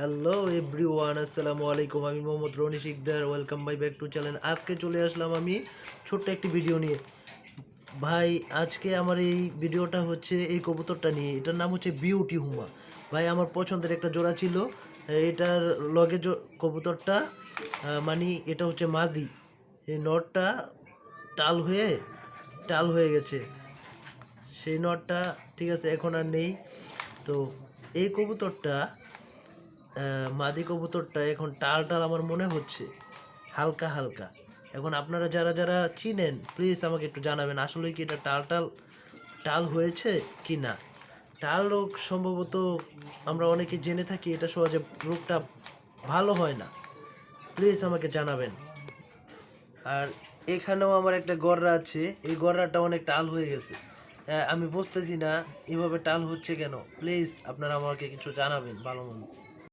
Hello everyone আসসালামু আলাইকুম আমি Mohammad Roni Sikdar. Welcome by back to channel আজকে চলে আসলাম আমি ছোট্ট একটি ভিডিও নিয়ে। ভাই, আজকে আমার এই ভিডিওটা হচ্ছে এই কবুতরটা নিয়ে। এটার নাম হচ্ছে বিউটি হুমা ভাই, আমার পছন্দের একটা জোড়া ছিল। এটার লগে কবুতরটা মানে এটা হচ্ছে মাদি। এই নটটা টাল হয়ে টাল হয়ে গেছে। সেই নটটা, ঠিক আছে, এখন আর নেই। তো এই কবুতরটা মাদি কবুতরটা এখন টাল টাল আমার মনে হচ্ছে। হালকা হালকা। এখন আপনারা যারা যারা চিনেন প্লিজ আমাকে একটু জানাবেন, আসলে কি এটা টাল টাল টাল হয়েছে কি না? টাল রোগ সম্ভবত আমরা অনেকে জেনে থাকি, এটা সহজে রোগটা ভালো হয় না। প্লিজ আমাকে জানাবেন। আর এখানেও আমার একটা গররা আছে, এই গররাটা অনেক টাল হয়ে গেছে। আমি বুঝতেছি না, এভাবে টাল হচ্ছে কেন? প্লিজ আপনারা আমাকে কিছু জানাবেন, ভালো মন্দ।